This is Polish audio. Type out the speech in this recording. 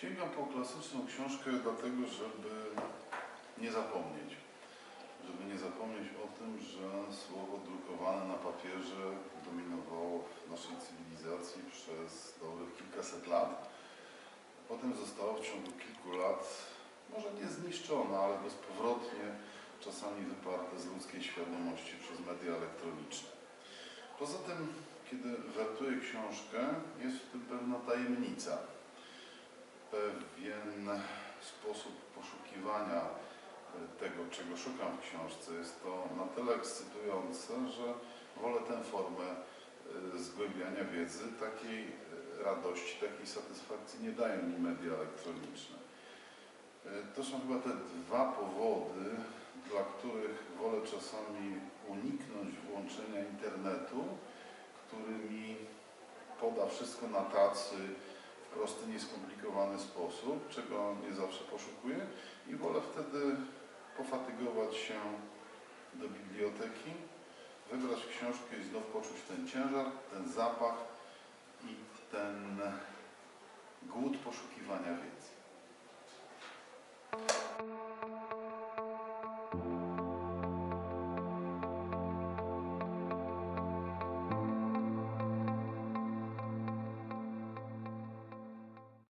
Sięgam po klasyczną książkę dlatego, żeby nie zapomnieć. Żeby nie zapomnieć o tym, że słowo drukowane na papierze dominowało w naszej cywilizacji przez dobrych kilkaset lat. Potem zostało w ciągu kilku lat, może nie zniszczone, ale bezpowrotnie, czasami wyparte z ludzkiej świadomości przez media elektroniczne. Poza tym, kiedy wertuję książkę, jest w tym pewna tajemnica pewien sposób poszukiwania tego, czego szukam w książce. Jest to na tyle ekscytujące, że wolę tę formę e, zgłębiania wiedzy. Takiej e, radości, takiej satysfakcji nie dają mi media elektroniczne. E, To są chyba te dwa powody, dla których wolę czasami uniknąć włączenia internetu, który mi poda wszystko na tacy, w prosty, nieskomplikowany sposób, czego nie zawsze poszukuję i wolę wtedy pofatygować się do biblioteki, wybrać książkę i znów poczuć ten ciężar, ten zapach i ten głód poszukiwania wiedzy.